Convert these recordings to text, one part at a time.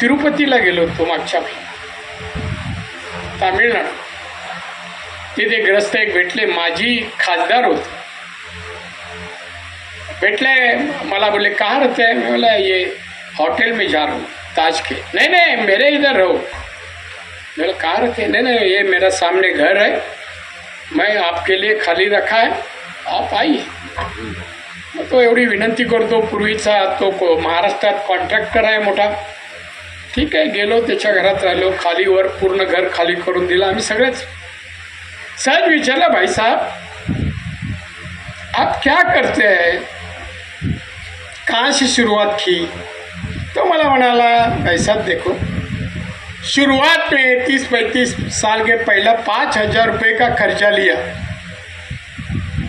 तिरुपतीला गेलो होतो मागच्या महिन्यात. तामिळनाडू. तिथे ग्रस्त एक भेटले माझी खासदार होते. भेटले मला बोले कहाँ रहते हैं मैं बोला ये होटल में जा रहा हूँ ताज के. नहीं नहीं मेरे इधर रहो. मैं बोला कहाँ रहते हैं नहीं नहीं ये मेरा सामने घर है मैं आपके लिए खाली रखा है आप आइए. मग तो एवढी विनंती करतो पूर्वीचा तो को महाराष्ट्रात कॉन्ट्रॅक्टर आहे मोठा. ठीक आहे, गेलो त्याच्या घरात राहिलो खालीवर पूर्ण घर खाली करून दिलं. आम्ही सगळेच. सहज विचारलं, भाई साहब, आप क्या करते हैं? कहाँ से शुरुआत की? तो मला म्हणाला, भाई साहब, देखो, शुरुआत में तीस पैंतीस साल के पहला पाँच हज़ार रुपये का खर्चा लिया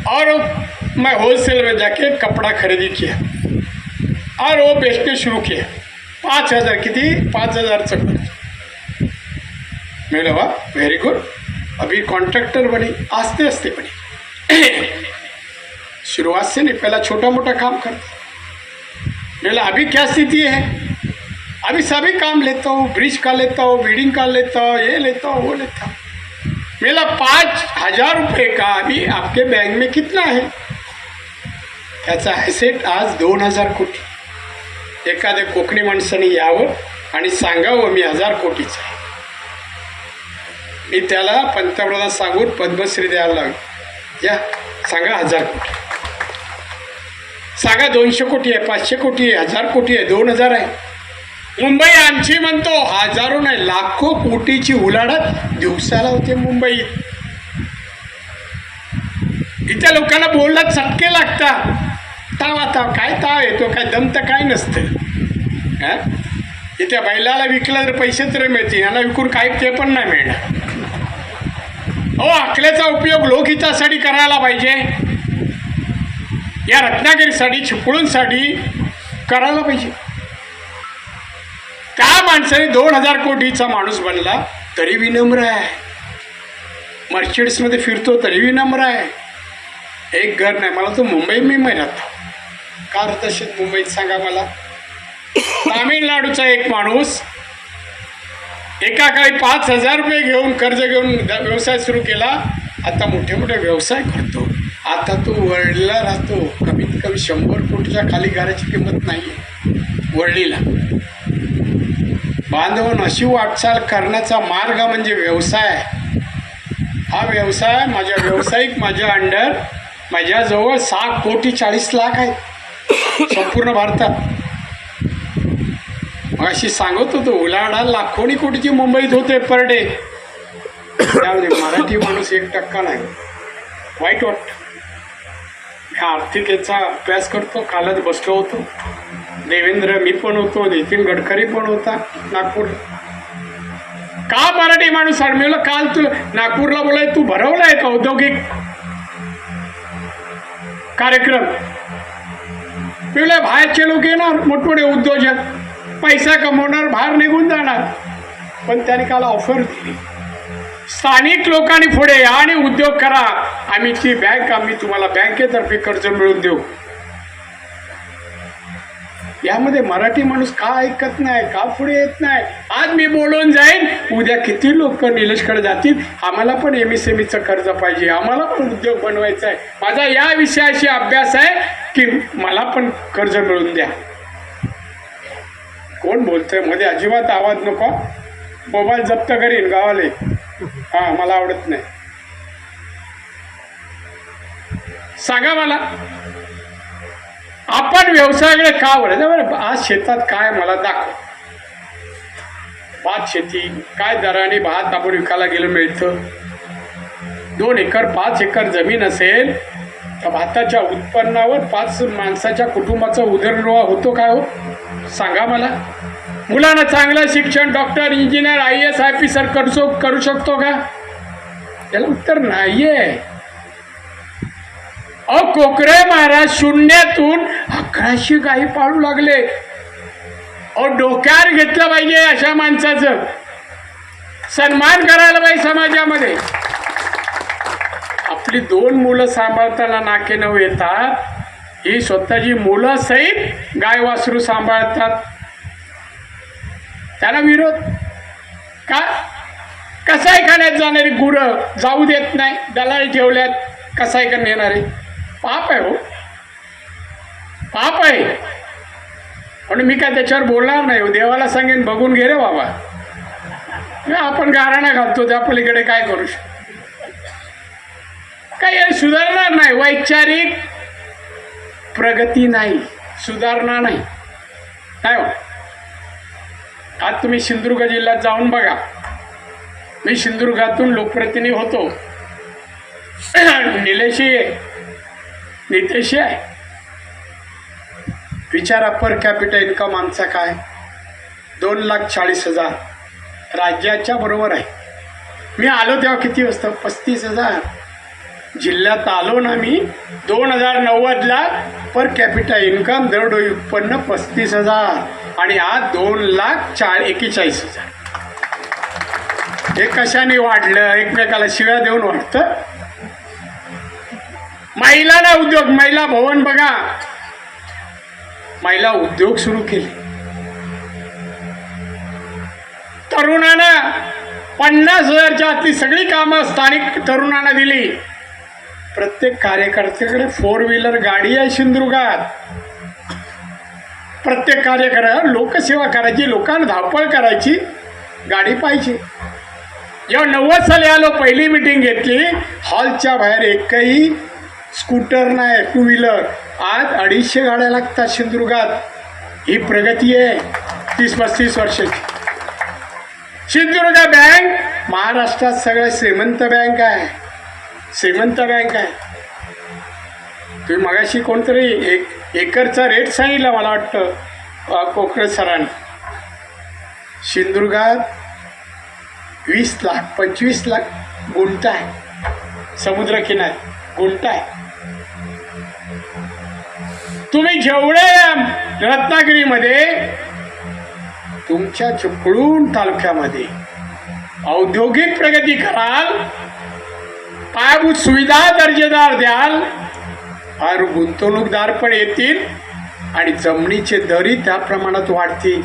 और मैं होलसेल में जाके कपड़ा खरीदी किया और वो बेचने शुरू किया। पाच हजार किती? पाच हजारचं खर्च मैं बोला वेरी गुड अभी कॉन्ट्रैक्टर बनी. आस्ते आस्ते बनी. शुरुआत से नहीं पहला छोटा मोटा काम कर. मैं बोला अभी क्या स्थिति है? अभी सभी काम लेता हूँ ब्रिज का लेता हूँ बिल्डिंग का लेता हूँ ये लेता हूँ वो लेता हूँ. मेरा पाँच हजार रुपये का अभी आपके बैंक में कितना है? त्याचा ॲसेट आज दोन हजार कोटी. एखाद्या कोकणी माणसाने यावं आणि सांगावं मी हजार कोटीचं. आहे मी त्याला पंतप्रधान सांगून पद्मश्री द्यायला लागलो. या सांगा हजार कोटी. सांगा दोनशे कोटी आहे पाचशे कोटी आहे हजार कोटी आहे दोन हजार आहे. मुंबई आमची म्हणतो हजारो नाही लाखो कोटीची उलाढात दिवसाला होते मुंबईत इथल्या लोकांना बोलण्यात चटके लागतात. ताव आता काय ताव येतो काय दम काय नसतं. हा? इथे बैलाला विकलं तर पैसे तरी मिळतील यांना विकून काही ते पण नाही मिळणार. हो अकल्याचा उपयोग लोकहितासाठी करायला पाहिजे. या रत्नागिरीसाठी चिपळूणसाठी करायला पाहिजे. त्या माणसाने दोन हजार कोटीचा माणूस बनला तरी विनम्र आहे. मर्चिड्समध्ये फिरतो तरी विनम्र आहे. एक घर नाही मला तो मुंबई मी महिन्यात का असेल मुंबईत सांगा मला. तामिळनाडूचा एक माणूस एका काळी पाच हजार रुपये घेऊन कर्ज घेऊन व्यवसाय सुरू केला. आता मोठे मोठे व्यवसाय करतो. आता तो वरळीला राहतो. कमीत कमी शंभर कोटीच्या खाली घराची किंमत नाही. आहे वरळीला बांधवून अशी वाटचाल करण्याचा मार्ग म्हणजे व्यवसाय हा व्यवसाय माझ्या व्यावसायिक माझ्या अंडर माझ्याजवळ सहा कोटी चाळीस लाख आहेत. संपूर्ण भारतात. मग अशी सांगत होतो उलाढाल लाखोनी कोटीची मुंबईत होते पर डे. त्यामध्ये मराठी माणूस एक टक्का नाही. वाईट वाटतं. मी आर्थिक याचा अभ्यास करतो कालच बसलो होतो. देवेंद्र मी पण होतो नितीन गडकरी पण होता नागपूर. का मराठी माणूस अडमिवलं काल तू नागपूरला बोलाय तू भरवलाय का औद्योगिक कार्यक्रम? पिवले बाहेरचे लोक येणार मोठमोठे उद्योजक पैसा कमवणार बाहेर निघून जाणार. पण त्याने काल ऑफर दिली. स्थानिक लोकांनी पुढे या आणि उद्योग करा. आम्ही ती बँक आम्ही तुम्हाला बँकेतर्फे कर्ज मिळवून देऊ. यामध्ये मराठी माणूस का ऐकत नाही का पुढे येत नाही? आज मी बोलून जाईन. उद्या किती लोक निलेशकडे जातील? आम्हाला पण एम एस एम ईचं कर्ज पाहिजे. आम्हाला पण उद्योग बनवायचा आहे. माझा या विषयाशी अभ्यास आहे. की मला पण कर्ज मिळवून द्या. कोण बोलतंय? मध्ये अजिबात आवाज नको. मोबाईल जप्त करीन गावाले. हां मला आवडत नाही. सांगा मला. आपण व्यवसायाकडे का आवडत बरं आज शेतात काय मला दाखव. भात शेती काय दराने भात आपण विकायला गेलं मिळतं. दोन एकर पाच एकर जमीन असेल भाताच्या उत्पन्नावर पाच माणसाच्या कुटुंबाचा उदरनिर्वाह होतो काय हो? सांगा मला. मुलांना चांगलं शिक्षण doctor engineer I S I P sir करतो करू शकतो का? त्याला उत्तर नाहीये. अहो कोकरे महाराज शून्यातून अकराशे गाई पाळू लागले. अहो डोक्यावर घेतलं पाहिजे अशा माणसाचं. सन्मान करायला पाहिजे समाजामध्ये. आपली दोन मुलं सांभाळताना नाके नऊ येतात ही स्वतःची मुलं सहित गाय वासरू सांभाळतात. त्याला विरोध का? कसाई खाण्यात जाणारी गुरं? जाऊ देत नाही दलाल ठेवल्यात. कसाई खाण्यात येणारे? पाप आहे हो. पाप आहे. म्हणून मी काय त्याच्यावर बोलणार नाही हो. देवाला सांगेन बघून घे रे बाबा. आपण गाराणा घालतो त्या पलीकडे काय करू शकतो? काही सुधारणार नाही. वैचारिक प्रगती नाही. सुधारणा नाही. काय हो? आज तुम्ही सिंधुदुर्ग जिल्ह्यात जाऊन बघा. मी सिंधुदुर्गातून लोकप्रतिनिधी होतो. निलेशी आहे. नितेशी आहे. विचारा पर कॅपिटल इन्कम आमचा काय दोन लाख चाळीस हजार. राज्याच्या बरोबर आहे. मी आलो तेव्हा किती वाजता? पस्तीस हजार. जिल्ह्यात आलो ना मी दोन हजार नव्वदला पर कॅपिटल इन्कम दरडोई उत्पन्न पस्तीस हजार आणि आज दोन लाख चार एकेचाळीस हजार. हे कशाने वाढलं? एकमेकाला शिव्या देऊन वाटतं महिलांना उद्योग महिला भवन बघा. महिला उद्योग सुरू केले. तरुणांना पन्नास हजारच्या आतली सगळी कामं स्थानिक तरुणांना दिली. प्रत्येक कार्यकर्त्याकडे फोर व्हीलर गाडी आहे सिंधुदुर्गात. प्रत्येक कार्यकर्ता लोकसेवा करायची लोकांना धावपळ करायची गाडी पाहिजे. जेव्हा नव्वद साली आलो पहिली मिटिंग घेतली. हॉलच्या बाहेर एकही स्कूटर नाही टू व्हीलर आज अडीचशे गाड्या लागतात सिंधुदुर्गात. ही प्रगती आहे तीस पस्तीस वर्षाची. सिंधुदुर्ग बँक महाराष्ट्रात सगळ्यात श्रीमंत बँक आहे. श्रीमंत बँक आहे. तुम्ही मगाशी कोणतरी एक एकरचा रेट सांगितला मला वाटतं कोकण सरांनी. सिंधुदुर्गात वीस लाख पंचवीस लाख गुंट आहे. समुद्रकिनार गुंट आहे. तुम्ही जेवढे रत्नागिरीमध्ये तुमच्या चिपळूण तालुक्यामध्ये औद्योगिक प्रगती कराल पायाभूत सुविधा दर्जेदार द्याल. फार गुंतवणूकदार पण येतील आणि जमिनीचे दरी त्या प्रमाणात वाढतील.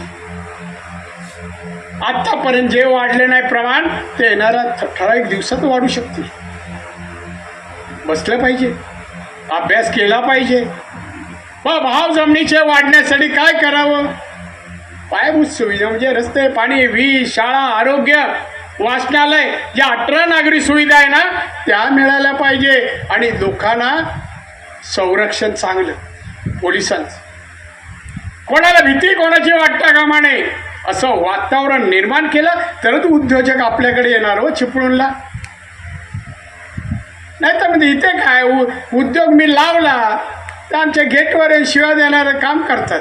आतापर्यंत जे वाढले नाही प्रमाण ते येणाऱ्या ठराविक दिवसात वाढू शकतील. बसलं पाहिजे. अभ्यास केला पाहिजे. व भाव जमिनीचे वाढण्यासाठी काय करावं? पायाभूत सुविधा म्हणजे रस्ते पाणी वीज शाळा आरोग्य वाचनालय ज्या अठरा नागरी सुविधा आहे ना त्या मिळाल्या पाहिजे. आणि लोकांना संरक्षण चांगलं पोलिसांचं. कोणाला भीती कोणाची वाटता कामा नये असं वातावरण निर्माण केलं तरच उद्योजक आपल्याकडे येणार हो चिपळूणला. नाही तर म्हणजे इथे काय उ- उद्योग मी लावला तर आमच्या गेटवर शिवाय देणारं काम करतात.